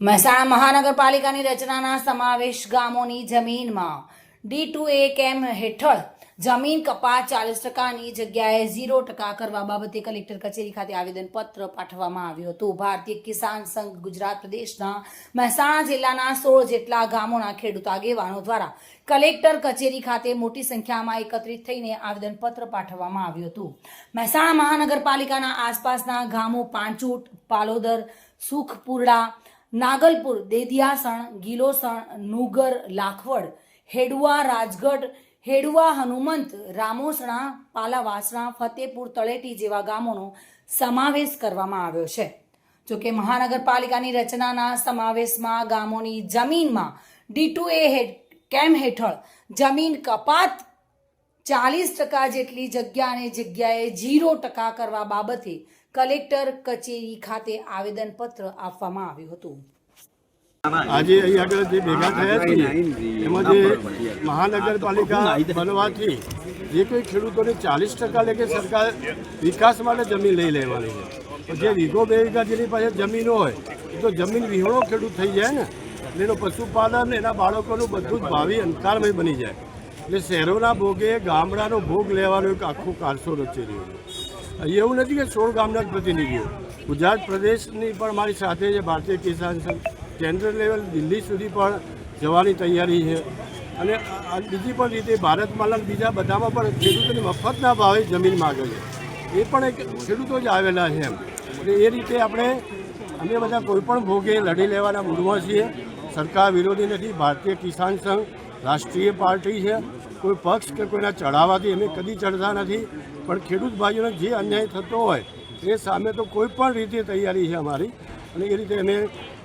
મહેસાણા મહાનગરપાલિકાની રચનાના સમાવેશ ગામોની જમીનમાં ડી ટુ એ કેમ હેઠળ જમીન કપાત ચાલીસ ટકાની જગ્યાએ ઝીરો ટકા કરવા બાબતે કલેક્ટર કચેરી ખાતે આવેદનપત્ર પાઠવવામાં આવ્યું હતું. ભારતીય કિસાન સંઘ ગુજરાત પ્રદેશના મહેસાણા જિલ્લાના સોળ જેટલા ગામોના ખેડૂત આગેવાનો દ્વારા કલેક્ટર કચેરી ખાતે મોટી સંખ્યામાં એકત્રિત થઈને આવેદનપત્ર પાઠવવામાં આવ્યું હતું. મહેસાણા મહાનગરપાલિકાના આસપાસના ગામો પાંચૂટ, પાલોદર, સુખપુરડા નાગલપુર, દેદિયાસણ, ગિલોસણ, નુગર, લાખવડ હેડુઆ રાજગઢ હેડુઆ હનુમંત, રામોસણા, પાલાવાસણા, ફતેપુર, તળેટી જેવા ગામોનો સમાવેશ કરવામાં આવ્યો છે. જોકે મહાનગરપાલિકાની રચનાના સમાવેશમાં ગામોની જમીનમાં ડીટુ એ કેમ હેઠળ જમીન કપાત ચાલીસ ટકા જેટલી જગ્યાને જગ્યાએ ઝીરો ટકા કરવા બાબતે કલેક્ટર કચેરી ખાતે આવેદનપત્ર આપવામાં આવ્યું હતું. આજે અહીં આગળ જે ભેગા થયા છે એમાં જે મહાનગરપાલિકા બનવાથી જે કોઈ ખેડૂતોને ચાલીસ ટકા લેકે સરકાર વિકાસ માટે જમીન લઈ લેવાની છે. જે વીઘો બે જેની પાસે જમીન હોય તો જમીન વિહોણો ખેડૂત થઈ જાય ને એનું પશુપાલન, એના બાળકોનું બધું જ ભાવિ અંધકારમય બની જાય. એટલે શહેરોના ભોગે ગામડાનો ભોગ લેવાનો એક આખો કારસો રચી રહ્યો છે. એવું નથી કે સોળ ગામના જ પ્રતિનિધિઓ. ગુજરાત પ્રદેશની પણ મારી સાથે છે ભારતીય કિસાન સંઘ. કેન્દ્ર લેવલ દિલ્હી સુધી પણ જવાની તૈયારી છે. અને બીજી પણ રીતે ભારતમાં બીજા બધામાં પણ ખેડૂતોને મફતના ભાવે જમીન માગે છે. એ પણ એક ખેડૂતો જ આવેલા છે એમ. એટલે એ રીતે આપણે અમે બધા કોઈપણ ભોગે લડી લેવાના મૂડમાં છીએ. સરકાર વિરોધી નથી. ભારતીય કિસાન સંઘ રાષ્ટ્રીય પાર્ટી છે, કોઈ પક્ષ કે કોઈના ચઢાવાથી અમે કદી ચડતા નથી, પણ ખેડૂત ભાઈઓને જે અન્યાય થતો હોય, એ સામે તો કોઈ પણ રીતે તૈયારી છે અમારી. અને એ રીતે અમે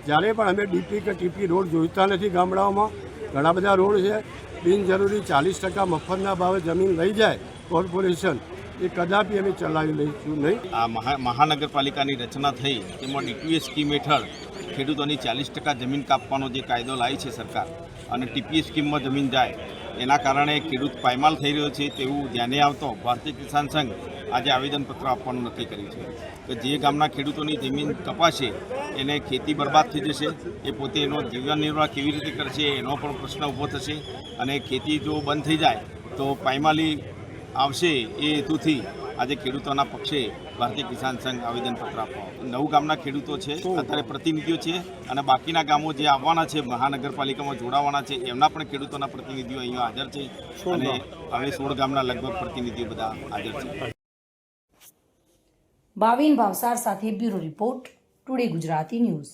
જ્યારે પણ અમે ડીપી કે ટીપી રોડ જોઈતા નથી ગામડાઓમાં, ઘણા બધા રોડ છે, બિનજરૂરી ચાલીસ ટકા મફતના ભાવે જમીન લઈ જાય કોર્પોરેશન, એ કદાપી અમે ચલાવી લઈશું નહીં. આ મહા, મહાનગરપાલિકાની રચના થઈ, તેમાં ડીપીએ સ્કીમ હેઠળ ખેડૂતોની ચાલીસ ટકા જમીન કાપવાનો જે કાયદો લાવી છે સરકાર અને ટીપીએ સ્કીમમાં જમીન જાય, એના કારણે ખેડૂત પાયમાલ થઈ રહ્યો છે તેવું ધ્યાને આવતો ભારતીય કિસાન સંઘ આજે આવેદનપત્ર આપવાનું નક્કી કર્યું છે. કે જે ગામના ખેડૂતોની જમીન કપાશે, એને ખેતી બરબાદ થઈ જશે, એ પોતે એનો જીવન નિર્વાહ કેવી રીતે કરશે, એનો પણ પ્રશ્ન ઊભો થશે અને ખેતી જો બંધ થઈ જાય, તો પાયમાલી આવશે એ હેતુથી આજે ખેડૂતોના પક્ષે ભારતીય કિસાન સંઘ આવેદનપત્ર આપવા. નવ ગામના ખેડૂતો છે અત્યારે પ્રતિનિધિઓ છે અને બાકીના ગામો જે આવવાના છે મહાનગરપાલિકામાં જોડાવાના છે એમના પણ ખેડૂતોના પ્રતિનિધિઓ અહીંયા હાજર છે અને હવે સોળ ગામના લગભગ પ્રતિનિધિઓ બધા હાજર છે. ભાવિન ભાવસાર સાથે bureau report today Gujarati news.